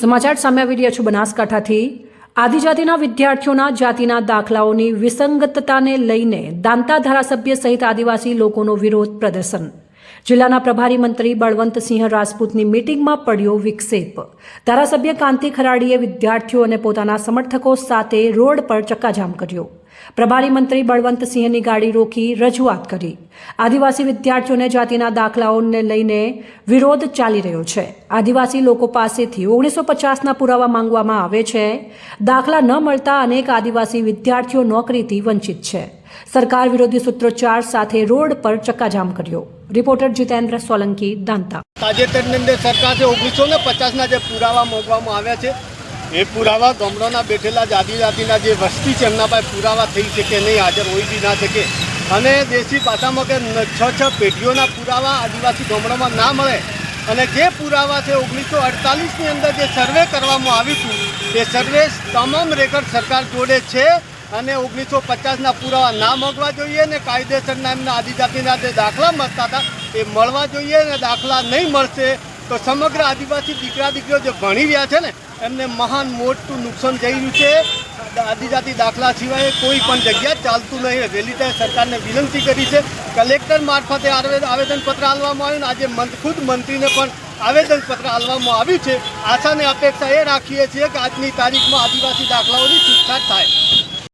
સમાચાર સામે આવી રહ્યા છું બનાસકાંઠાથી. આદિજાતિના વિદ્યાર્થીઓના જાતિના દાખલાઓની વિસંગતતાને લઈને દાંતા ધારાસભ્ય સહિત આદિવાસી લોકોનો વિરોધ પ્રદર્શન. જિલ્લાના પ્રભારી મંત્રી બળવંતસિંહ રાજપૂતની મિટિંગમાં પડ્યો વિક્ષેપ. ધારાસભ્ય કાંતિ ખરાડીએ વિદ્યાર્થીઓ અને પોતાના સમર્થકો સાથે રોડ પર ચક્કાજામ કર્યો. પ્રભારી મંત્રી બળવંતસિંહની ગાડી રોકી રજૂઆત કરી. આદિવાસી વિદ્યાર્થીઓને જાતિના દાખલાઓને લઈને વિરોધ ચાલી રહ્યો છે. આદિવાસી લોકો પાસેથી ઓગણીસો પચાસના પુરાવા માંગવામાં આવે છે. દાખલા ન મળતા અનેક આદિવાસી વિદ્યાર્થીઓ નોકરીથી વંચિત છે. સરકાર વિરોધી સૂત્રોચ્ચાર સાથે રોડ પર ચક્કાજામ કર્યો. રિપોર્ટર જીતેન્દ્ર સોલંકી, દાંતા. તાજેતરની અંદર સરકારે ઓગણીસો ને પચાસના જે પુરાવા માંગવામાં આવ્યા છે એ પુરાવા ગામડાના બેઠેલા જ આદિજાતિના જે વસ્તી છે, એમના પાસે પુરાવા થઈ શકે નહીં, હાજર હોય બી ના શકે. અને દેશી ભાષામાં કે છ છ પેઢીઓના પુરાવા આદિવાસી ગામડામાં ના મળે. અને જે પુરાવા છે, ઓગણીસો અડતાલીસની અંદર જે સર્વે કરવામાં આવ્યું હતું, તે સર્વે તમામ રેકર્ડ સરકાર જોડે છે અને ઓગણીસો પચાસના પુરાવા ના મળવા જોઈએ ને કાયદેસરના એમના આદિજાતિના જે દાખલા મળતા હતા, એ મળવા જોઈએ અને દાખલા નહીં મળશે તો સમગ્ર આદિવાસી દીકરા દીકરીઓ જે ભણી રહ્યા છે ને, એમને મહાન મોટું નુકસાન જઈ રહ્યું છે. આદિજાતિ દાખલા સિવાય કોઈ પણ જગ્યા ચાલતું નહીં વહેલી તકે સરકારને વિનંતી કરી છે. કલેક્ટર મારફતે આવેદન આવેદનપત્ર આપવામાં આવ્યું આજે મંત, ખુદ મંત્રીને પણ આવેદનપત્ર આપવામાં આવ્યું છે. આશાને અપેક્ષા એ રાખીએ છીએ કે આજની તારીખમાં આદિવાસી દાખલાઓની છૂટછાટ થાય.